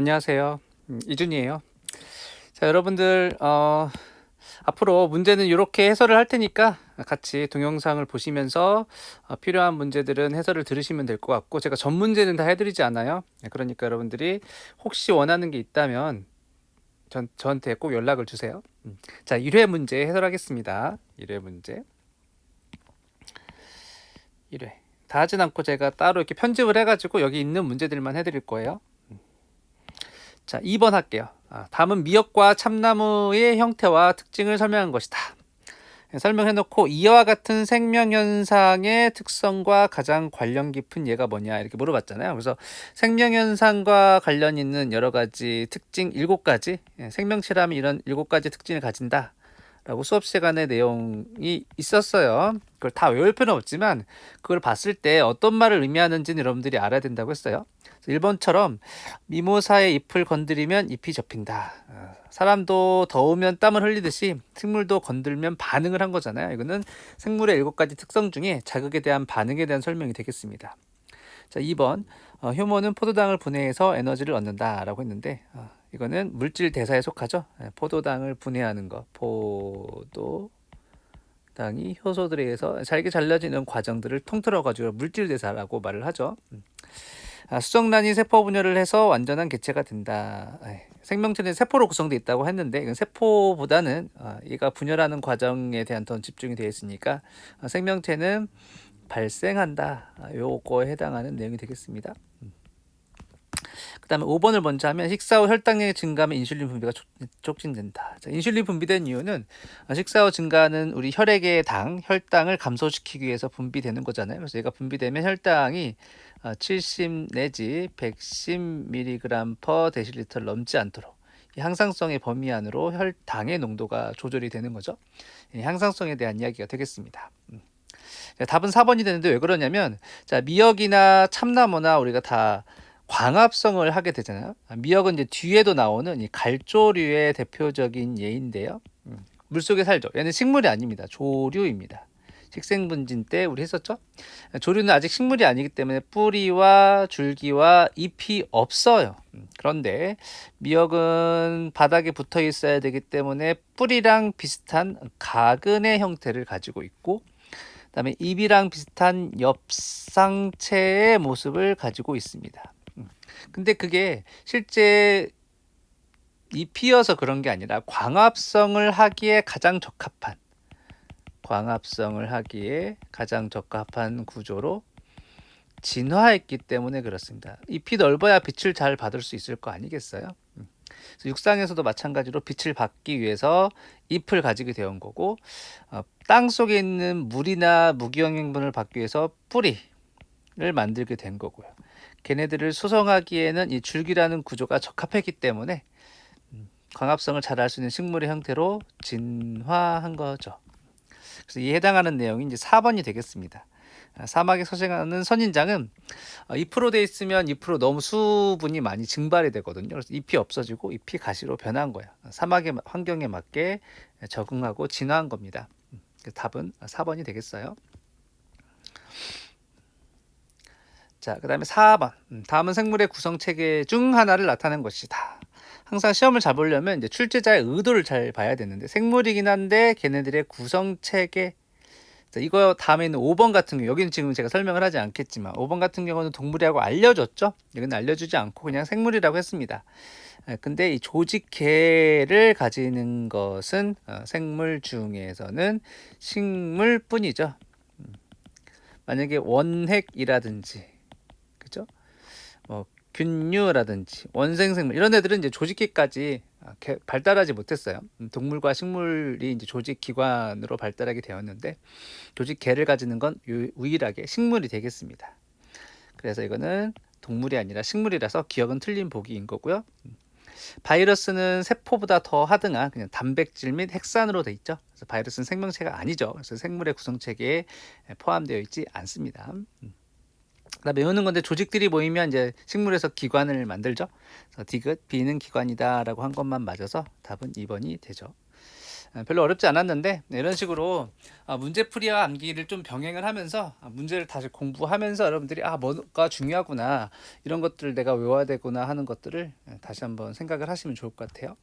안녕하세요. 음, 이준이에요. 자, 여러분들, 어, 앞으로 문제는 이렇게 해설을 할 테니까 같이 동영상을 보시면서 어, 필요한 문제들은 해설을 들으시면 될 것 같고, 제가 전 문제는 다 해드리지 않아요. 네, 그러니까 여러분들이 혹시 원하는 게 있다면 전, 저한테 꼭 연락을 주세요. 음. 자, 1회 문제 해설하겠습니다. 1회 문제. 1회. 다 하진 않고 제가 따로 이렇게 편집을 해가지고 여기 있는 문제들만 해드릴 거예요. 자, 2번 할게요. 아, 다음은 미역과 참나무의 형태와 특징을 설명한 것이다. 네, 설명해놓고 이와 같은 생명현상의 특성과 가장 관련 깊은 예가 뭐냐 이렇게 물어봤잖아요. 그래서 생명현상과 관련 있는 여러 가지 특징 7가지 예, 생명체라면 이런 7가지 특징을 가진다. 라고 수업 시간에 내용이 있었어요. 그걸 다 외울 필요는 없지만 그걸 봤을 때 어떤 말을 의미하는지는 여러분들이 알아야 된다고 했어요. 1번처럼 미모사의 잎을 건드리면 잎이 접힌다. 어, 사람도 더우면 땀을 흘리듯이 식물도 건들면 반응을 한 거잖아요. 이거는 생물의 일곱 가지 특성 중에 자극에 대한 반응에 대한 설명이 되겠습니다. 자, 2번. 어, 효모는 포도당을 분해해서 에너지를 얻는다라고 했는데 어, 이거는 물질 대사에 속하죠. 예, 포도당을 분해하는 것. 포도당이 효소들에 의해서 잘게 잘려지는 과정들을 통틀어 가지고 물질 대사라고 말을 하죠. 음. 아, 수정란이 세포 분열을 해서 완전한 개체가 된다. 생명체는 세포로 구성되어 있다고 했는데 이건 세포보다는 아, 얘가 분열하는 과정에 대한 더 집중이 되어 있으니까 아, 생명체는 발생한다. 요거에 해당하는 내용이 되겠습니다. 음. 그 다음에 5번을 먼저 하면 식사 후 혈당량이 증가하면 인슐린 분비가 촉진된다. 자, 인슐린 분비된 이유는 식사 후 증가하는 우리 혈액의 당, 혈당을 감소시키기 위해서 분비되는 거잖아요. 그래서 얘가 분비되면 혈당이 70 내지 110mg per 데시리터를 넘지 않도록 향상성의 범위 안으로 혈당의 농도가 조절이 되는 거죠. 향상성에 대한 이야기가 되겠습니다. 음. 답은 4번이 되는데 왜 그러냐면 자 미역이나 참나무나 우리가 다 광합성을 하게 되잖아요. 미역은 이제 뒤에도 나오는 이 갈조류의 대표적인 예인데요. 음. 물속에 살죠. 얘는 식물이 아닙니다. 조류입니다. 식생분진 때 우리 했었죠. 조류는 아직 식물이 아니기 때문에 뿌리와 줄기와 잎이 없어요. 음, 그런데 미역은 바닥에 붙어 있어야 되기 때문에 뿌리랑 비슷한 가근의 형태를 가지고 있고 그다음에 잎이랑 비슷한 엽상체의 모습을 가지고 있습니다. 음, 근데 그게 실제 잎이어서 그런 게 아니라 광합성을 하기에 가장 적합한 광합성을 하기에 가장 적합한 구조로 진화했기 때문에 그렇습니다. 잎이 넓어야 빛을 잘 받을 수 있을 거 아니겠어요? 음. 육상에서도 마찬가지로 빛을 받기 위해서 잎을 가지게 되온 거고 어, 땅 속에 있는 물이나 무기영양분을 받기 위해서 뿌리를 만들게 된 거고요. 걔네들을 수성하기에는 이 줄기라는 구조가 적합했기 때문에 음, 광합성을 잘할수 있는 식물의 형태로 진화한 거죠. 그래서 이 해당하는 내용이 이제 4번이 되겠습니다. 아, 사막에 서생하는 선인장은 2% 어, 돼 있으면 2% 너무 수분이 많이 증발이 되거든요. 그래서 잎이 없어지고 잎이 가시로 변한 거예요. 사막의 환경에 맞게 적응하고 진화한 겁니다. 음, 답은 4번이 되겠어요. 자, 그 다음에 4번. 음, 다음은 생물의 구성 체계 중 하나를 나타낸 것이다. 항상 시험을 잘 보려면 이제 출제자의 의도를 잘 봐야 되는데 생물이긴 한데 걔네들의 구성 체계 이거 다음에 있는 5번 같은 경우 여기는 지금 제가 설명을 하지 않겠지만 5번 같은 경우는 동물이라고 알려줬죠. 여기는 알려주지 않고 그냥 생물이라고 했습니다. 근데 이 조직계를 가지는 것은 어, 생물 중에서는 식물뿐이죠. 음. 만약에 원핵이라든지 그죠? 뭐 균류라든지 원생생물 이런 애들은 이제 조직기까지 아, 발달하지 못했어요. 음, 동물과 식물이 이제 조직 기관으로 발달하게 되었는데 조직계를 가지는 건 유일하게 식물이 되겠습니다. 그래서 이거는 동물이 아니라 식물이라서 기억은 틀린 보기인 거고요. 음, 바이러스는 세포보다 더 하등한 그냥 단백질 및 핵산으로 돼 있죠. 그래서 바이러스는 생명체가 아니죠. 그래서 생물의 구성 체계에 포함되어 있지 않습니다. 음. 그다음에 외우는 건데 조직들이 모이면 이제 식물에서 기관을 만들죠. 그래서 디귿 B는 기관이다라고 한 것만 맞아서 답은 2번이 되죠. 아, 별로 어렵지 않았는데 네, 이런 식으로 아, 문제풀이와 암기를 좀 병행을 하면서 아, 문제를 다시 공부하면서 여러분들이 아 뭐가 중요하구나 이런 것들을 내가 외워야 되구나 하는 것들을 예, 다시 한번 생각을 하시면 좋을 것 같아요.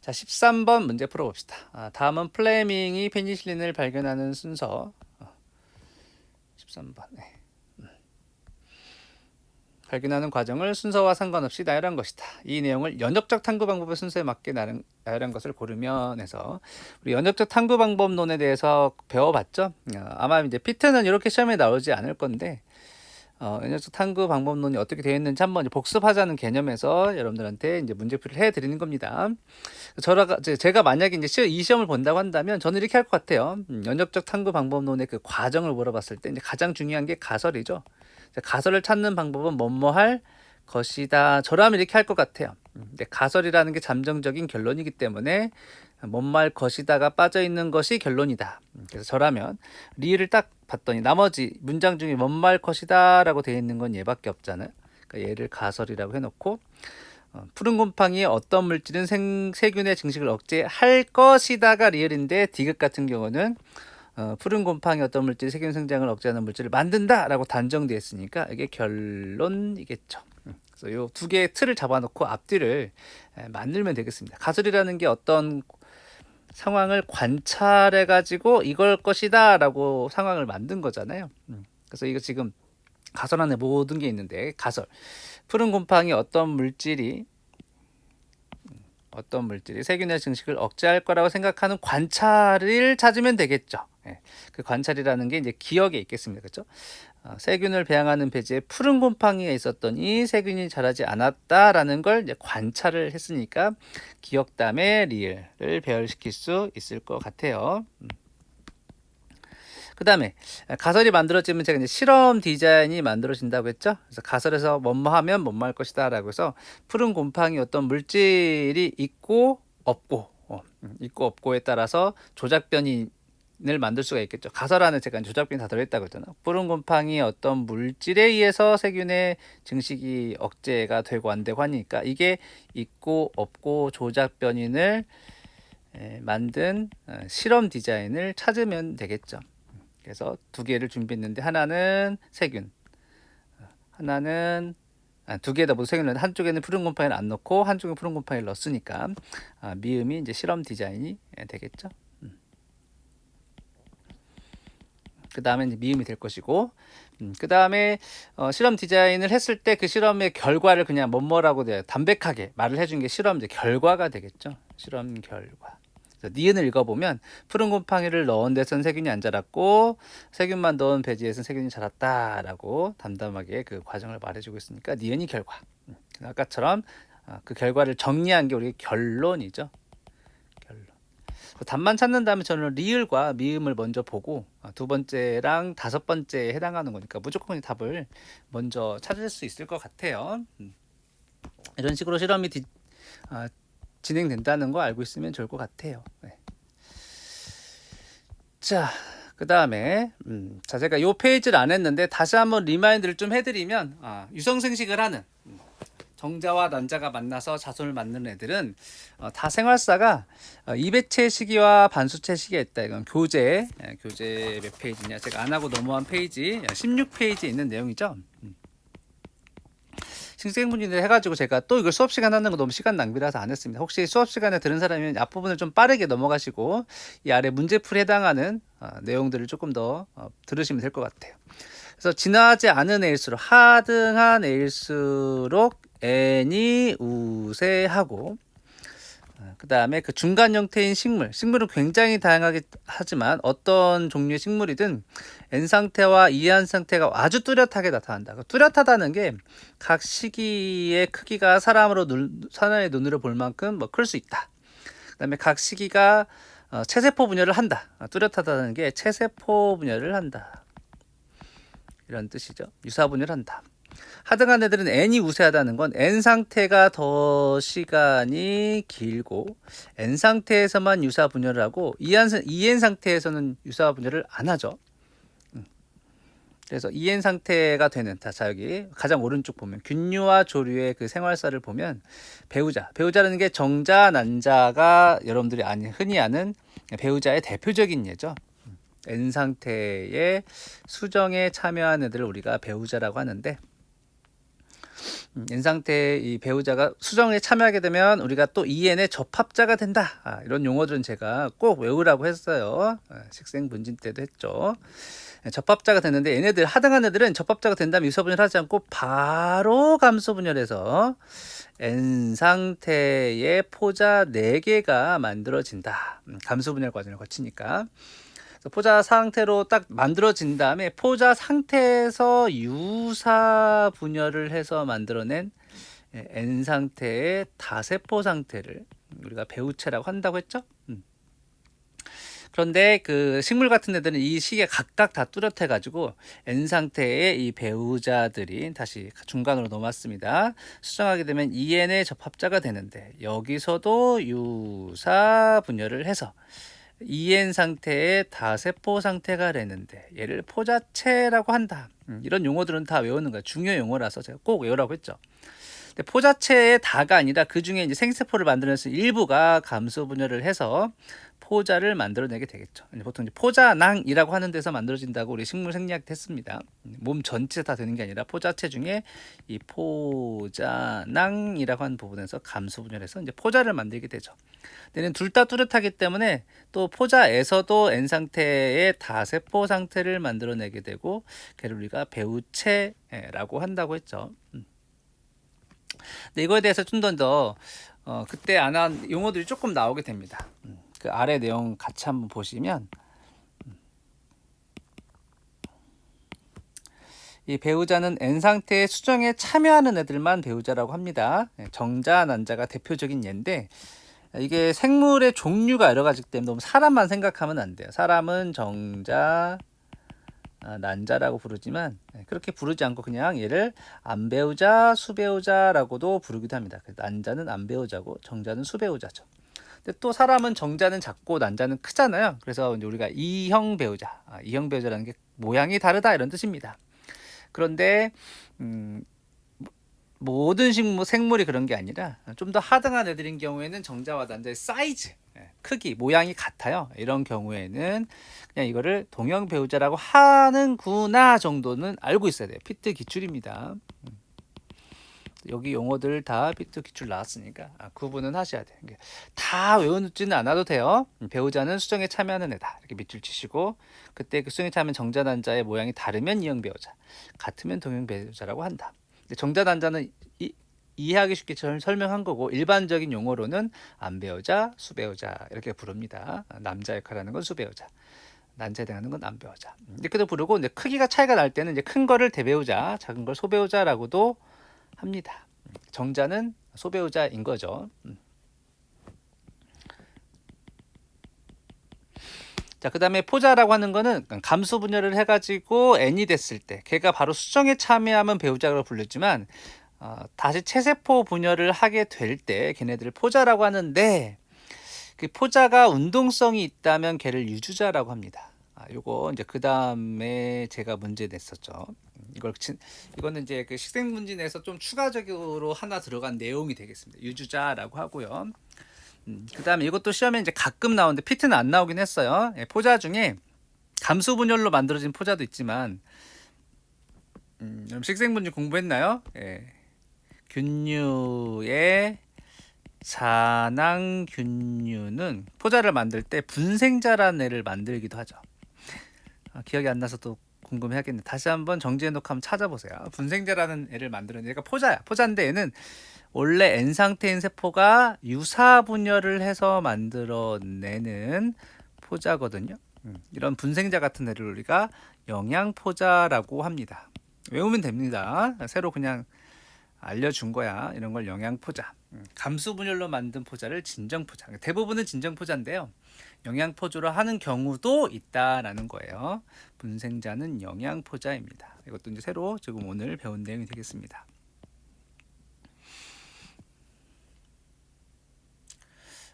자, 13번 문제 풀어봅시다. 아, 다음은 플레밍이 페니실린을 발견하는 순서. 어, 13번. 네. 음. 발견하는 과정을 순서와 상관없이 나열한 것이다. 이 내용을 연역적 탐구 방법의 순서에 맞게 나열한 것을 고르면 해서 우리 연역적 탐구 방법론에 대해서 배워봤죠. 어, 아마 이제 피트는 이렇게 시험에 나오지 않을 건데 어, 연역적 탐구 방법론이 어떻게 되어 있는지 한번 복습하자는 개념에서 여러분들한테 이제 문제풀이를 해드리는 겁니다. 저가 제가 만약에 이제 시- 이 시험을 본다고 한다면 저는 이렇게 할 것 같아요. 음, 연역적 탐구 방법론의 그 과정을 물어봤을 때 이제 가장 중요한 게 가설이죠. 가설을 찾는 방법은 뭐뭐 할 것이다. 저라면 이렇게 할 것 같아요. 음, 근데 가설이라는 게 잠정적인 결론이기 때문에 뭐뭐 할 것이다가 빠져 있는 것이 결론이다. 음, 그래서 저라면 리를 딱 봤더니 나머지 문장 중에 뭐뭐 할 것이다라고 되어 있는 건 얘밖에 없잖아요. 그러니까 얘를 가설이라고 해놓고 어, 푸른 곰팡이의 어떤 물질은 생, 세균의 증식을 억제할 것이다가 리을인데 디귿 같은 경우는 어, 푸른 곰팡이 어떤 물질이 세균 생장을 억제하는 물질을 만든다라고 단정되어 있으니까 이게 결론이겠죠. 음, 그래서 요 두 개의 틀을 잡아놓고 앞뒤를 에, 만들면 되겠습니다. 가설이라는 게 어떤 상황을 관찰해 가지고 이걸 것이다라고 상황을 만든 거잖아요. 음, 그래서 이거 지금 가설 안에 모든 게 있는데 가설 푸른 곰팡이 어떤 물질이 어떤 물질이 세균의 증식을 억제할 거라고 생각하는 관찰을 찾으면 되겠죠. 예, 그 관찰이라는 게 이제 기억에 있겠습니다. 그렇죠? 어, 세균을 배양하는 배지에 푸른 곰팡이가 있었더니 세균이 자라지 않았다라는 걸 관찰을 했으니까 기억담의 리을을 배열시킬 수 있을 것 같아요. 음. 그 다음에 가설이 만들어지면 제가 이제 실험 디자인이 만들어진다고 했죠. 그래서 가설에서 뭐뭐 하면 뭐뭐 할 것이다 라고 해서 푸른 곰팡이 어떤 물질이 있고 없고 어, 음, 있고 없고에 따라서 조작 변이 를 만들 수가 있겠죠. 가설 안에 제가 조작 변이 다 들어있다고 했잖아요. 푸른 곰팡이 어떤 물질에 의해서 세균의 증식이 억제가 되고 안 되고 하니까 이게 있고 없고 조작 변인을 에, 만든 어, 실험 디자인을 찾으면 되겠죠. 그래서 두 개를 준비했는데 하나는 세균, 하나는 아, 두 개다 모두 세균을 한쪽에는 푸른 곰팡이를 안 넣고 한쪽에 푸른 곰팡이를 넣었으니까 아, 미음이 이제 실험 디자인이 예, 되겠죠. 음. 그 다음에 미음이 될 것이고, 음, 그 다음에 어, 실험 디자인을 했을 때 그 실험의 결과를 그냥 뭐뭐라고 돼요. 담백하게 말을 해준 게 실험 이제 결과가 되겠죠. 실험 결과. 그래서 니은을 읽어보면 푸른 곰팡이를 넣은 데선 세균이 안 자랐고 세균만 넣은 배지에선 세균이 자랐다라고 담담하게 그 과정을 말해주고 있으니까 니은이 결과. 음, 아까처럼 아, 그 결과를 정리한 게 우리 결론이죠. 그 답만 찾는다면 저는 리을과 미음을 먼저 보고 아, 두 번째랑 다섯 번째에 해당하는 거니까 무조건 이 답을 먼저 찾을 수 있을 것 같아요. 음. 이런 식으로 실험이 디, 아, 진행된다는 거 알고 있으면 좋을 것 같아요. 네. 자, 그 다음에 음, 자 제가 요 페이지를 안 했는데 다시 한번 리마인드를 좀 해드리면 아, 유성생식을 하는 음, 정자와 난자가 만나서 자손을 낳는 애들은 어, 다 생활사가 어, 이배체 시기와 반수체 시기가 있다. 이건 교재 예, 교재 몇 페이지냐 제가 안 하고 넘어간 페이지 16페이지에 있는 내용이죠. 음. 신생분인을 해가지고 제가 또 이걸 수업 시간 하는 거 너무 시간 낭비라서 안 했습니다. 혹시 수업 시간에 들은 사람이면 앞부분을 좀 빠르게 넘어가시고 이 아래 문제풀에 해당하는 어, 내용들을 조금 더 어, 들으시면 될 것 같아요. 그래서 지나지 않은 애일수록 하등한 애일수록 n이 우세하고 그 다음에 그 중간 형태인 식물. 식물은 굉장히 다양하게 하지만 어떤 종류의 식물이든 N 상태와 이한 상태가 아주 뚜렷하게 나타난다. 그 뚜렷하다는 게 각 시기의 크기가 사람으로 눈, 사람의 눈으로 볼 만큼 뭐 클 수 있다. 그 다음에 각 시기가 어, 체세포 분열을 한다. 어, 뚜렷하다는 게 체세포 분열을 한다. 이런 뜻이죠. 유사 분열을 한다. 하등한 애들은 n이 우세하다는 건 n 상태가 더 시간이 길고 n 상태에서만 유사 분열을 하고 2n, 2n 상태에서는 유사 분열을 안 하죠. 음. 그래서 이엔 상태가 되는 자, 자 여기 가장 오른쪽 보면 균류와 조류의 그 생활사를 보면 배우자 배우자라는 게 정자 난자가 여러분들이 아니 흔히 아는 배우자의 대표적인 예죠. N 상태의 수정에 참여한 애들을 우리가 배우자라고 하는데 음, N 상태의 이 배우자가 수정에 참여하게 되면 우리가 또 EN의 접합자가 된다. 아, 이런 용어들은 제가 꼭 외우라고 했어요. 아, 식생 분진 때도 했죠. 예, 접합자가 됐는데 얘네들 하등한 애들은 접합자가 된다면 유서분열 하지 않고 바로 감소분열해서 N 상태의 포자 4개가 만들어진다. 음, 감소분열 과정을 거치니까. 포자 상태로 딱 만들어진 다음에 포자 상태에서 유사 분열을 해서 만들어낸 예, N 상태의 다세포 상태를 우리가 배우체라고 한다고 했죠. 음. 그런데 그 식물 같은 애들은 이 시기에 각각 다 뚜렷해 가지고 N 상태의 이 배우자들이 다시 중간으로 넘어왔습니다. 수정하게 되면 EN의 접합자가 되는데 여기서도 유사 분열을 해서 EN 상태의 다세포 상태가 되는데 얘를 포자체라고 한다. 음, 이런 용어들은 다 외우는 거예요. 중요 용어라서 제가 꼭 외우라고 했죠. 근데 포자체의 다가 아니라 그 중에 이제 생세포를 만들어내서 일부가 감소 분열을 해서 포자를 만들어내게 되겠죠. 보통 이제 포자낭이라고 하는 데서 만들어진다고 우리 식물 생리학 했습니다. 몸 전체 다 되는 게 아니라 포자체 중에 이 포자낭이라고 하는 부분에서 감소 분열해서 이제 포자를 만들게 되죠. 얘는 둘 다 뚜렷하기 때문에 또 포자에서도 N 상태의 다세포 상태를 만들어내게 되고 걔를 우리가 배우체라고 한다고 했죠. 음. 근데 이거에 대해서 좀더 어, 그때 안 한 용어들이 조금 나오게 됩니다. 음. 그 아래 내용 같이 한번 보시면 이 배우자는 N 상태의 수정에 참여하는 애들만 배우자라고 합니다. 예, 정자, 난자가 대표적인 예인데 이게 생물의 종류가 여러 가지 때문에 너무 사람만 생각하면 안 돼요. 사람은 정자, 아, 난자라고 부르지만 예, 그렇게 부르지 않고 그냥 얘를 안배우자, 수배우자라고도 부르기도 합니다. 난자는 안배우자고 정자는 수배우자죠. 근데 또 사람은 정자는 작고 난자는 크잖아요. 그래서 이제 우리가 이형 배우자, 아, 이형 배우자라는 게 모양이 다르다 이런 뜻입니다. 그런데 음, 모든 식물 생물이 그런 게 아니라 좀 더 하등한 애들인 경우에는 정자와 난자의 사이즈, 예, 크기, 모양이 같아요. 이런 경우에는 그냥 이거를 동형 배우자라고 하는구나 정도는 알고 있어야 돼요. 피트 기출입니다. 음. 여기 용어들 다 비트 기출 나왔으니까 아, 구분은 하셔야 돼요. 다 외워놓지는 않아도 돼요. 음, 배우자는 수정에 참여하는 애다. 이렇게 밑줄 치시고 그때 그 수정에 참여한 정자 난자의 모양이 다르면 이형 배우자, 같으면 동형 배우자라고 한다. 근데 정자 난자는 이, 이해하기 쉽게 설명한 거고 일반적인 용어로는 안 배우자, 수 배우자 이렇게 부릅니다. 남자 역할하는 건 수 배우자. 난자에 대하는 건안 배우자. 이렇게도 부르고 이제 크기가 차이가 날 때는 이제 큰 거를 대배우자, 작은 걸 소배우자라고도 합니다. 정자는 소배우자인 거죠. 음. 자, 그 다음에 포자라고 하는 거는 감수 분열을 해가지고 n이 됐을 때, 걔가 바로 수정에 참여하면 배우자로 불렸지만, 어, 다시 체세포 분열을 하게 될 때, 걔네들을 포자라고 하는데, 그 포자가 운동성이 있다면 걔를 유주자라고 합니다. 아, 요거 이제 그 다음에 제가 문제 냈었죠. 이걸 이거는 이제 그 식생 문진에서 좀 추가적으로 하나 들어간 내용이 되겠습니다. 유주자라고 하고요. 음, 그다음에 이것도 시험에 이제 가끔 나오는데 피트는 안 나오긴 했어요. 예, 포자 중에 감수 분열로 만들어진 포자도 있지만 음, 여러분 식생 문진 공부했나요? 예. 균류의 산항 균류는 포자를 만들 때 분생자라는 애를 만들기도 하죠. 아, 기억이 안 나서 또 궁금해하겠네. 다시 한번 정지해 놓고 한번 찾아보세요. 분생제라는 애를 만들었는 얘가 포자야. 포자인데 얘는 원래 N 상태인 세포가 유사 분열을 해서 만들어내는 포자거든요. 음, 이런 분생자 같은 애를 우리가 영양포자라고 합니다. 외우면 됩니다. 새로 그냥 알려준 거야. 이런 걸 영양포자. 음, 감수 분열로 만든 포자를 진정포자. 대부분은 진정포자인데요. 영양포조로 하는 경우도 있다라는 거예요. 분생자는 영양포자입니다. 이것도 이제 새로 지금 오늘 배운 내용이 되겠습니다.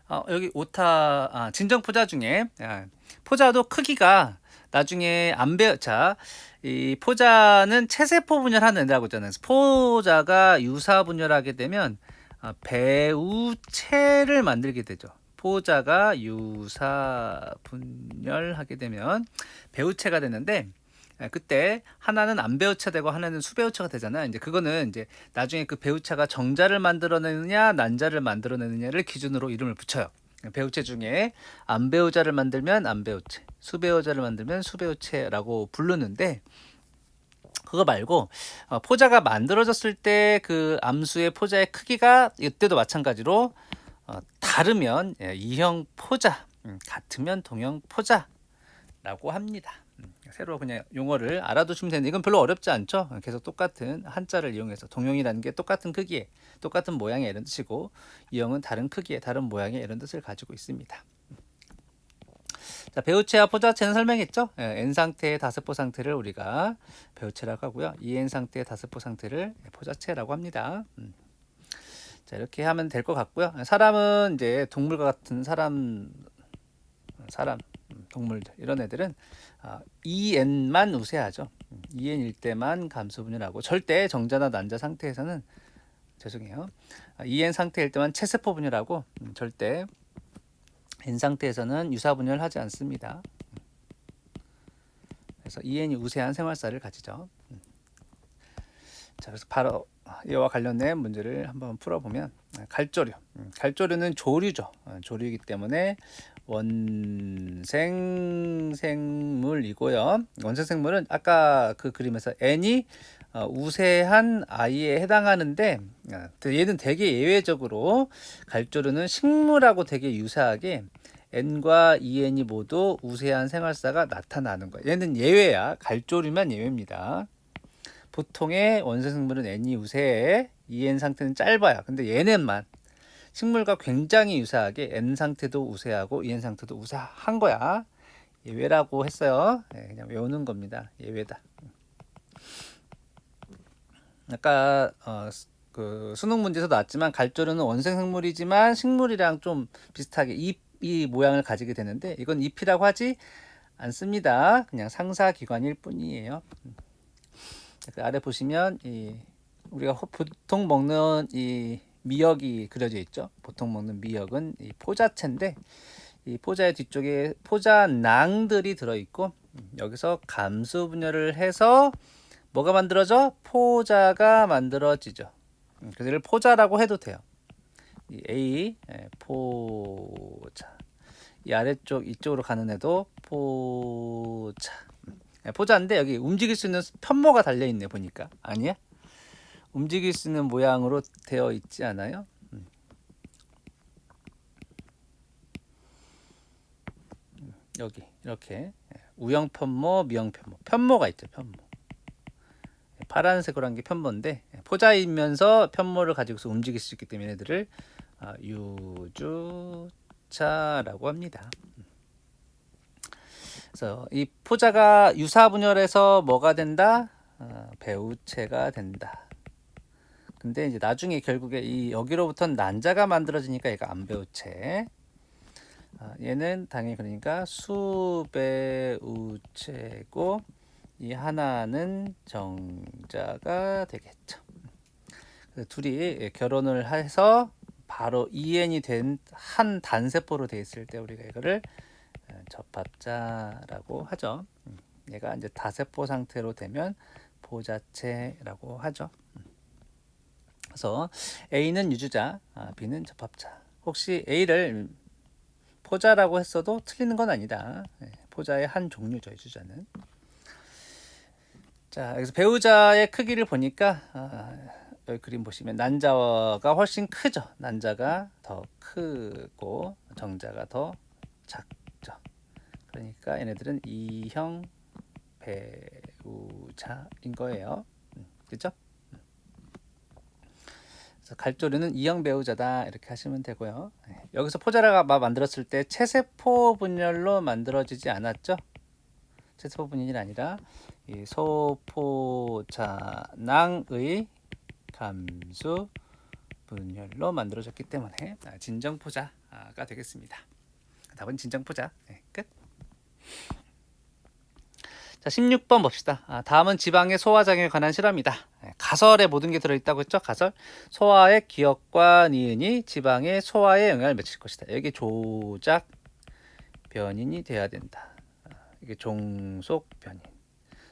어, 여기 오타 아, 진정 포자 중에 아, 포자도 크기가 나중에 안 배워 자 이 포자는 체세포 분열하는다고 했잖아요. 포자가 유사 분열하게 되면 아, 배우체를 만들게 되죠. 포자가 유사 분열하게 되면 배우체가 되는데 아, 그때 하나는 안 배우체 되고 하나는 수배우체가 되잖아요. 이제 그거는 이제 나중에 그 배우체가 정자를 만들어내느냐 난자를 만들어내느냐를 기준으로 이름을 붙여요. 배우체 중에 안 배우자를 만들면 안 배우체, 수배우자를 만들면 수배우체라고 부르는데 그거 말고 어, 포자가 만들어졌을 때 그 암수의 포자의 크기가 이때도 마찬가지로 어, 다르면 예, 이형 포자, 음, 같으면 동형 포자라고 합니다. 음, 새로 그냥 용어를 알아두시면 되는데 이건 별로 어렵지 않죠. 계속 똑같은 한자를 이용해서 동형이라는 게 똑같은 크기에 똑같은 모양의 이런 뜻이고 이형은 다른 크기에 다른 모양의 이런 뜻을 가지고 있습니다. 자, 배우체와 포자체는 설명했죠. 예, N 상태의 다세포 상태를 우리가 배우체라고 하고요. EN 상태의 다세포 상태를 포자체라고 합니다. 음. 자, 이렇게 하면 될 것 같고요. 사람은 이제 동물과 같은 사람 사람 음, 동물들 이런 애들은 아, EN만 우세하죠. 음, EN일 때만 감수분열하고 절대 정자나 난자 상태에서는 죄송해요. 아, EN 상태일 때만 체세포 분열하고 음, 절대 N 상태에서는 유사 분열하지 않습니다. 그래서 EN이 우세한 생활사를 가지죠. 자, 그래서 바로 이와 관련된 문제를 한번 풀어보면 갈조류. 갈조류는 조류죠. 어, 조류이기 때문에 원생생물이고요. 원생생물은 아까 그 그림에서 n이 어, 우세한 아이에 해당하는데 어, 얘는 되게 예외적으로 갈조류는 식물하고 되게 유사하게 n과 en이 모두 우세한 생활사가 나타나는 거예요. 얘는 예외야. 갈조류만 예외입니다. 보통의 원생생물은 n이 우세해 en 상태는 짧아요. 근데 얘네만 식물과 굉장히 유사하게 N 상태도 우세하고 EN 상태도 우세한 거야. 예외라고 했어요. 네, 그냥 외우는 겁니다. 예외다. 아까 어, 그 수능 문제에서 나왔지만 갈조류는 원생 생물이지만 식물이랑 좀 비슷하게 잎, 이 모양을 가지게 되는데 이건 잎이라고 하지 않습니다. 그냥 상사 기관일 뿐이에요. 그 아래 보시면 이 우리가 보통 먹는 이 미역이 그려져 있죠. 보통 먹는 미역은 이 포자체인데 이 포자의 뒤쪽에 포자낭들이 들어 있고 여기서 감수 분열을 해서 뭐가 만들어져? 포자가 만들어지죠. 그들을 포자라고 해도 돼요. 이 A 예, 포자 이 아래쪽 이쪽으로 가는 애도 포자 예, 포자인데 여기 움직일 수 있는 편모가 달려 있네 보니까 아니야? 움직일 수 있는 모양으로 되어 있지 않아요? 음. 여기 이렇게 우형 편모, 미형 편모, 편모가 있죠. 편모. 파란색으로 한 게 편모인데 포자이면서 편모를 가지고서 움직일 수 있기 때문에 얘들을 아, 유주차라고 합니다. 그래서 이 포자가 유사 분열해서 뭐가 된다? 어, 배우체가 된다. 근데 이제 나중에 결국에 이 여기로부터 난자가 만들어지니까 얘가 안 배우체. 아, 얘는 당연히 그러니까 수배우체고 이 하나는 정자가 되겠죠. 둘이 결혼을 해서 바로 EN이 된 한 단세포로 돼 있을 때 우리가 이거를 어, 접합자라고 하죠. 음, 얘가 이제 다세포 상태로 되면 보자체라고 하죠. 음. 그래서 A는 유주자, 아, B는 접합자. 혹시 A를 포자라고 했어도 틀리는 건 아니다. 네, 포자의 한 종류죠, 유주자는. 자, 여기서 배우자의 크기를 보니까 아, 여기 그림 보시면 난자가 훨씬 크죠. 난자가 더 크고 정자가 더 작죠. 그러니까 얘네들은 이형 배우자인 거예요. 음, 그죠? 갈조류는 이형 배우자다 이렇게 하시면 되고요. 네, 여기서 포자라가 만들었을 때 체세포 분열로 만들어지지 않았죠. 체세포 분열이 아니라 이 소포자낭의 감수 분열로 만들어졌기 때문에 아, 진정포자가 되겠습니다. 답은 진정포자. 네, 끝. 자, 16번 봅시다. 아, 다음은 지방의 소화작용에 관한 실험이다. 예, 가설에 모든 게 들어있다고 했죠? 가설. 소화의 기억과 니은이 지방의 소화에 영향을 미칠 것이다. 여기 조작 변인이 돼야 된다. 아, 이게 종속 변인.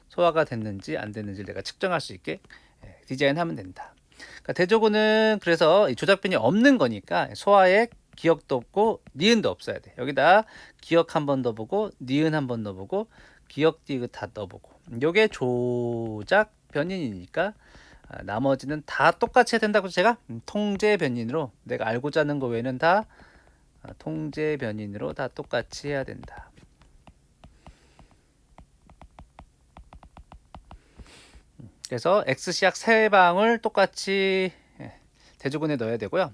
소화가 됐는지 안 됐는지 내가 측정할 수 있게 예, 디자인하면 된다. 그러니까 대조군은 그래서 이 조작 변이 없는 거니까 소화에 기억도 없고 니은도 없어야 돼. 여기다 기억 한 번 더 보고 니은 한 번 더 보고 기억 디귿 다 넣어보고 요게 조작 변인이니까 아, 나머지는 다 똑같이 해야 된다고 제가 음, 통제 변인으로 내가 알고자 하는 거 외에는 다 아, 통제 변인으로 다 똑같이 해야 된다. 음, 그래서 x시약 세 방을 똑같이 예, 대조군에 넣어야 되고요.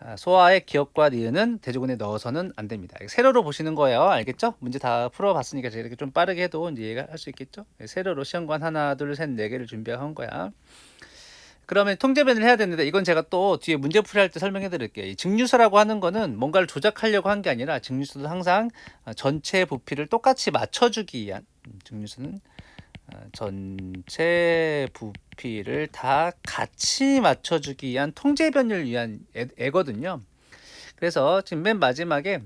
아, 소아의 기억과 니은은 대조군에 넣어서는 안 됩니다. 세로로 보시는 거예요. 알겠죠? 문제 다 풀어봤으니까 제가 이렇게 좀 빠르게 해도 이제 이해할 수 있겠죠? 네, 세로로 시험관 하나, 둘, 셋, 네 개를 준비한 거야. 그러면 통제변을 해야 되는데 이건 제가 또 뒤에 문제풀이 할 때 설명해 드릴게요. 이 증류소라고 하는 거는 뭔가를 조작하려고 한 게 아니라 증류소도 항상 어, 전체 부피를 똑같이 맞춰주기 위한 음, 증류소는 어, 전체 부피를 다 같이 맞춰주기 위한 통제변을 위한 애, 애거든요. 그래서 지금 맨 마지막에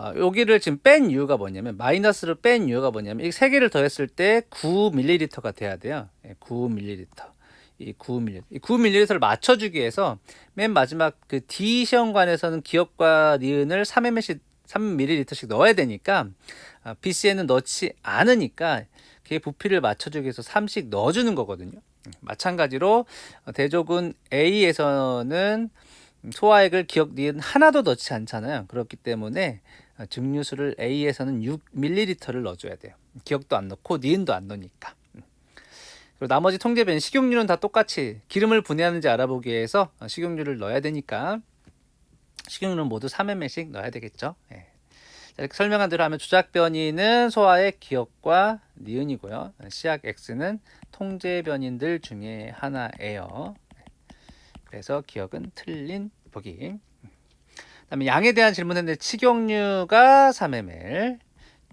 아, 여기를 지금 뺀 이유가 뭐냐면 마이너스를 뺀 이유가 뭐냐면 이 세 개를 더했을 때 9ml가 돼야 돼요. 9ml. 이 9ml. 이 9ml를 맞춰주기 위해서 맨 마지막 그 D 시험관에서는 기억과 니은을 3ml씩 3ml씩 넣어야 되니까 아, BC에는 넣지 않으니까 그 부피를 맞춰주기 위해서 3씩 넣어주는 거거든요. 음, 마찬가지로 어, 대조군 A에서는 소화액을 기억 니은 하나도 넣지 않잖아요. 그렇기 때문에 어, 증류수를 A에서는 6ml를 넣어줘야 돼요. 기억도 안 넣고 니은도 안 넣으니까. 음. 그리고 나머지 통제변 식용유는 다 똑같이 기름을 분해하는지 알아보기 위해서 어, 식용유를 넣어야 되니까 식용유는 모두 3ml씩 넣어야 되겠죠. 예. 이렇게 설명한 대로 하면 조작 변이는 소화의 기억과 니은이고요. 시약 X는 통제 변인들 중에 하나예요. 그래서 기억은 틀린 보기. 그다음에 양에 대한 질문인데 식용유가 3ml,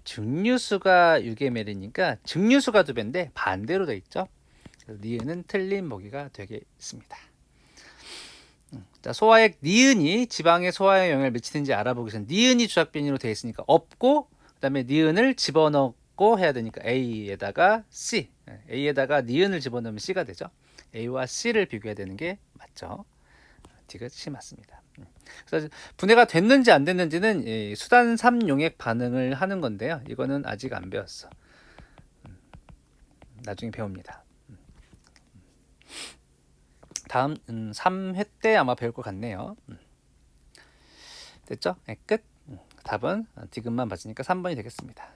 증류수가 6ml니까 증류수가 2배인데 반대로 돼 있죠. 니은은 틀린 보기가 되겠습니다. 자, 소화액 니은이 지방의 소화에 영향을 미치는지 알아보기 전 니은이 주작변이로 되어 있으니까 없고 그다음에 니은을 집어넣고 해야 되니까 A에다가 C, A에다가 니은을 집어넣으면 C가 되죠. A와 C를 비교해야 되는 게 맞죠. 디귿이 맞습니다. 그래서 분해가 됐는지 안 됐는지는 수단 3 용액 반응을 하는 건데요. 이거는 아직 안 배웠어. 음, 나중에 배웁니다. 다음 음, 3회 때 아마 배울 것 같네요. 음. 됐죠? 네, 끝. 음, 답은 디귿만 맞으니까 3번이 되겠습니다.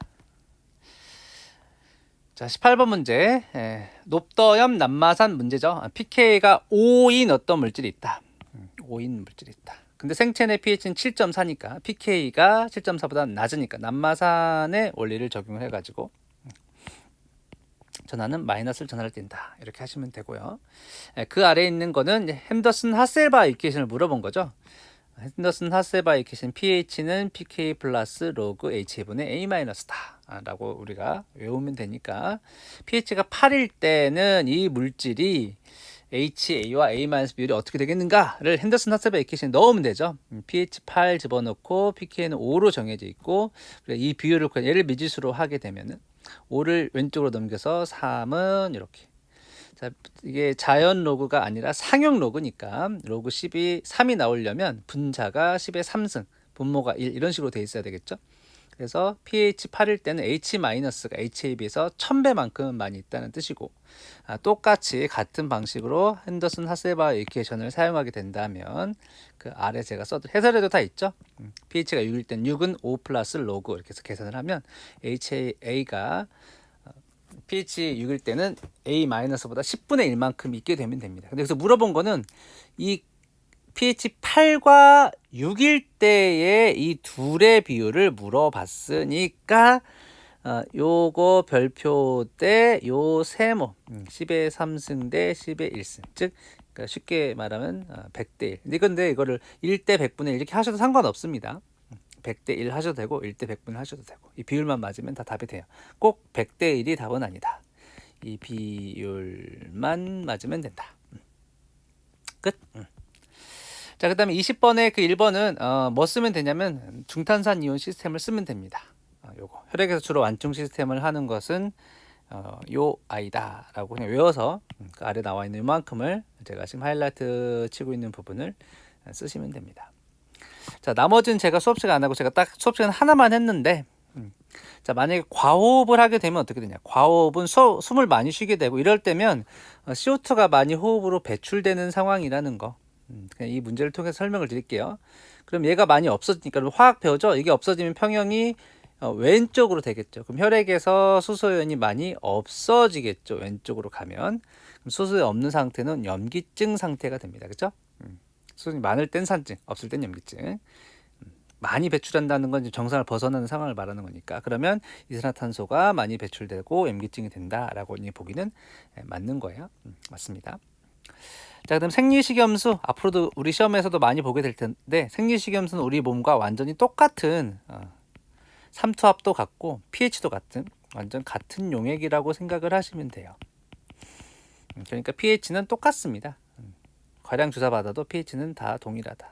자, 18번 문제. 예, 높더염 남마산 문제죠. pK가 5인 어떤 물질이 있다. 5인 음, 물질이 있다. 근데 생체내 pH는 7.4니까 pK가 7.4보다 낮으니까 남마산의 원리를 적용을 해가지고 전하는 마이너스를 전하를 띈다. 이렇게 하시면 되고요. 예, 그 아래에 있는 거는 핸더슨 하셀바 이퀘이션을 물어본 거죠. 핸더슨 하셀바 이퀘이션 pH는 pK 플러스 로그 HA분의 A 마이너스다. 라고 우리가 외우면 되니까 pH가 8일 때는 이 물질이 HA와 A- 비율이 어떻게 되겠는가를 핸더슨 하셀바 이퀘이션에 넣으면 되죠. 음, pH 8 집어넣고 pK는 5로 정해져 있고 이 비율을 얘를 미지수로 하게 되면은 5를 왼쪽으로 넘겨서 3은 이렇게. 자, 이게 자연 로그가 아니라 상용 로그니까 로그 10이 3이 나오려면 분자가 10의 3승, 분모가 1 이런 식으로 돼 있어야 되겠죠. 그래서 pH 8일 때는 H-가 HA에 비해서 1000배만큼 많이 있다는 뜻이고 아, 똑같이 같은 방식으로 핸더슨 하세바 이퀘이션을 사용하게 된다면 그 아래 제가 써도 해설에도 다 있죠. 음, pH가 6일 땐 6은 5 플러스 로그 이렇게 해서 계산을 하면 HA가 어, pH 6일 때는 A-보다 10분의 1만큼 있게 되면 됩니다. 근데 여기서 물어본 거는 이 pH 8과 6일 때의 이 둘의 비율을 물어봤으니까 어, 요거 별표 때 요 세모 10의 음, 3승 대 10의 1승 즉 그러니까 쉽게 말하면 어, 100대 1 근데 이거를 1대 100분의 1 이렇게 하셔도 상관없습니다 100대 1 하셔도 되고 1대 100분 하셔도 되고 이 비율만 맞으면 다 답이 돼요. 꼭 100대 1이 답은 아니다. 이 비율만 맞으면 된다. 음. 끝. 음. 자, 그 다음에 20번의 그 1번은 어, 뭐 쓰면 되냐면 중탄산 이온 시스템을 쓰면 됩니다. 어, 요거 혈액에서 주로 완충 시스템을 하는 것은 어, 요 아이다 라고 그냥 외워서 음, 그 아래 나와 있는 이만큼을 제가 지금 하이라이트 치고 있는 부분을 쓰시면 됩니다. 자, 나머지는 제가 수업 시간 안 하고 제가 딱 수업 시간 하나만 했는데 음, 자, 만약에 과호흡을 하게 되면 어떻게 되냐? 과호흡은 수, 숨을 많이 쉬게 되고 이럴 때면 어, CO2가 많이 호흡으로 배출되는 상황이라는 거. 음, 이 문제를 통해서 설명을 드릴게요. 그럼 얘가 많이 없어지니까 화학 배우죠? 이게 없어지면 평형이 어, 왼쪽으로 되겠죠. 그럼 혈액에서 수소연이 많이 없어지겠죠. 왼쪽으로 가면. 수소연 없는 상태는 염기증 상태가 됩니다. 그렇죠? 음, 수소연이 많을 땐 산증, 없을 땐 염기증. 음, 많이 배출한다는 건 정상을 벗어나는 상황을 말하는 거니까. 그러면 이산화탄소가 많이 배출되고 염기증이 된다라고 보기는 예, 맞는 거예요. 음, 맞습니다. 자, 그다음 생리식염수 앞으로도 우리 시험에서도 많이 보게 될 텐데 생리식염수는 우리 몸과 완전히 똑같은 어, 삼투압도 같고 pH도 같은 완전 같은 용액이라고 생각을 하시면 돼요. 음, 그러니까 pH는 똑같습니다. 음, 과량 주사 받아도 pH는 다 동일하다.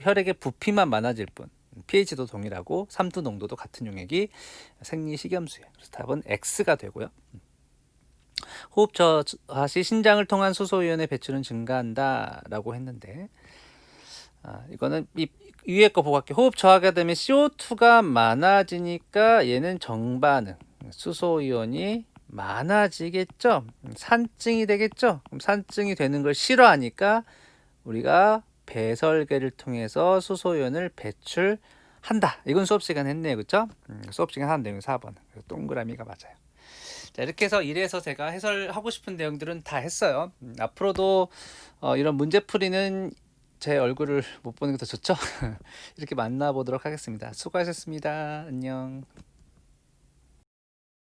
혈액의 부피만 많아질 뿐. 음, pH도 동일하고 삼투 농도도 같은 용액이 생리식염수예요. 그래서 답은 X가 되고요. 호흡 저하 시 신장을 통한 수소이온의 배출은 증가한다라고 했는데 아, 이거는 이 위에 거 보고 할게요. 호흡 저하가 되면 CO2가 많아지니까 얘는 정반응 수소이온이 많아지겠죠. 산증이 되겠죠. 그럼 산증이 되는 걸 싫어하니까 우리가 배설계를 통해서 수소이온을 배출한다. 이건 수업 시간 했네요. 그렇죠? 음, 수업 시간 한 내용 4번. 동그라미가 맞아요. 자, 이렇게 해서 이래서 제가 해설하고 싶은 내용들은 다 했어요. 음, 앞으로도 어, 이런 문제풀이는 제 얼굴을 못 보는 게 더 좋죠? 이렇게 만나보도록 하겠습니다. 수고하셨습니다. 안녕.